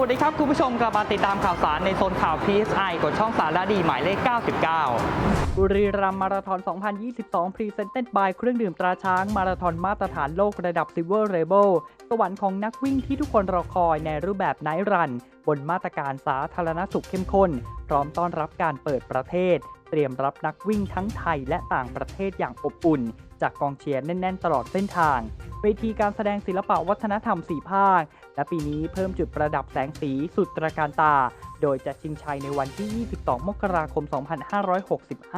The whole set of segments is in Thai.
วัสดีครับ คุณผู้ชมกลับมาติดตามข่าวสารในโซนข่าว PSI กดช่องสารดีหมายเลข 99 บุรีรัมย์มาราธอน 2022 Presented by เครื่องดื่มตราช้างมาราธอนมาตรฐานโลกระดับ Silver Label สวรรค์ของนักวิ่งที่ทุกคนรอคอยในรูปแบบไนท์รัน บนมาตรการสาธารณสุขเข้มข้น พร้อมต้อนรับการเปิดประเทศ เตรียมรับนักวิ่งทั้งไทยและต่างประเทศอย่างอบอุ่น จากกองเชียร์แน่น ๆ ตลอดเส้นทางเวทีการแสดงศิลปะวัฒนธรรม4ภาค และปีนี้เพิ่มจุดประดับแสงสีสุดตระการตา โดยจะชิงชัยในวันที่ 22 มกราคม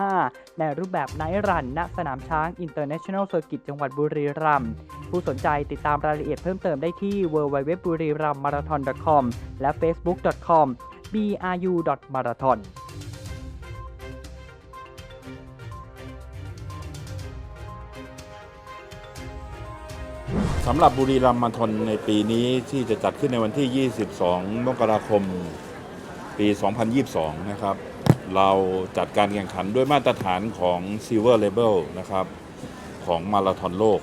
2565 ในรูปแบบไนท์รัน ณ สนามช้าง International Circuit จังหวัดบุรีรัมย์ ผู้สนใจติดตามรายละเอียดเพิ่มเติมได้ที่ www บุรีรัมย์มาราธอน .com และ facebook.com bru.marathon ำหรับบุรีรัมย์มาราธอนในปีนี้ที่จะจัดขึ้นในวันที่ 22 มกราคม ปี 2022 นะครับ เราจัดการแข่งขันด้วยมาตรฐานของ Silver Label นะครับ ของมาราธอนโลก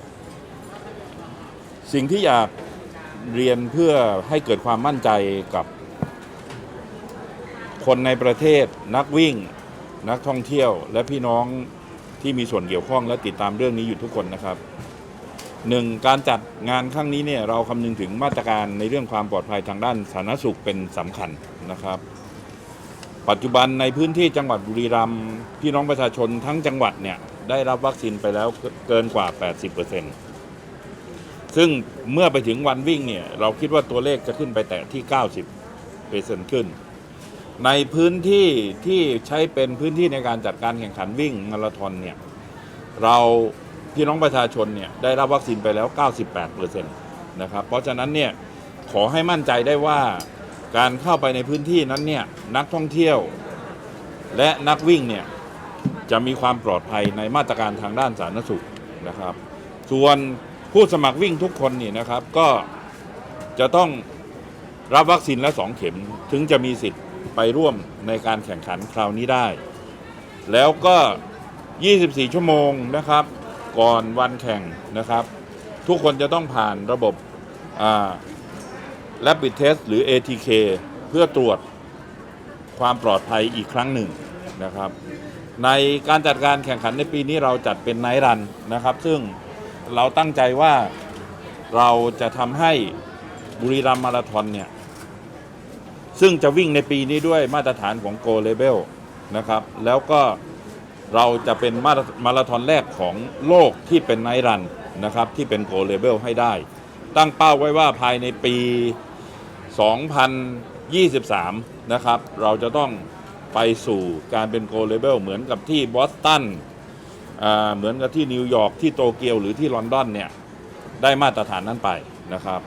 สิ่งที่อยากเรียนเพื่อให้เกิดความมั่นใจกับ คนในประเทศนักวิ่ง นักท่องเที่ยว และพี่น้องที่มีส่วนเกี่ยวข้องและติดตามเรื่องนี้อยู่ทุกคนนะครับ หนึ่งการจัดงานครั้งนี้เนี่ยเราคำนึงถึงมาตรการในเรื่องความปลอดภัยทางด้านสาธารณสุขเป็นสำคัญนะครับ ปัจจุบันในพื้นที่จังหวัดบุรีรัมย์พี่น้องประชาชนทั้งจังหวัดเนี่ยได้รับวัคซีนไปแล้วเกินกว่า 80%ซึ่งเมื่อไปถึงวันวิ่งเนี่ยเราคิดว่าตัวเลขจะขึ้นไปแตะที่ 90%ขึ้น ในพื้นที่ที่ใช้เป็นพื้นที่ในการจัดการแข่งขันวิ่งมาราธอนเนี่ยเรา พี่น้องประชาชนเนี่ยได้รับวัคซีนไปแล้ว 98%นะครับ เพราะฉะนั้นเนี่ยขอให้มั่นใจได้ว่าการเข้าไปในพื้นที่นั้นเนี่ยนักท่องเที่ยวและนักวิ่งเนี่ยจะมีความปลอดภัยในมาตรการทางด้านสาธารณสุขนะครับ ส่วนผู้สมัครวิ่งทุกคนนี่นะครับก็จะต้องรับวัคซีนและสองเข็มถึงจะมีสิทธิ์ไปร่วมในการแข่งขันคราวนี้ได้ แล้วก็ 24 ชั่วโมงนะครับ ก่อนวันแข่งนะครับ ทุกคนจะต้องผ่านระบบอ่า Rapid Test หรือ ATK เพื่อตรวจความปลอดภัยอีกครั้งหนึ่งนะครับ ในการจัดการแข่งขันในปีนี้เราจัดเป็นไนท์รันนะครับ ซึ่งเราตั้งใจว่าเราจะทำให้บุรีรัมย์มาราธอนเนี่ย ซึ่งจะวิ่งในปีนี้ด้วยมาตรฐานของ Go Label นะครับ แล้วก็ เราจะเป็นมารามาราธอนแรกของโลกที่เป็นไนรันนะครับที่เป็นโกลเลเบลให้ได้ ตั้งเป้าไว้ว่าภายในปี 2023 นะครับ เราจะต้องไปสู่การเป็นโกลเลเบลเหมือนกับที่บอสตันเหมือนกับที่นิวยอร์กที่โตเกียวหรือที่ลอนดอนเนี่ย ได้มาตรฐานนั้นไปนะครับ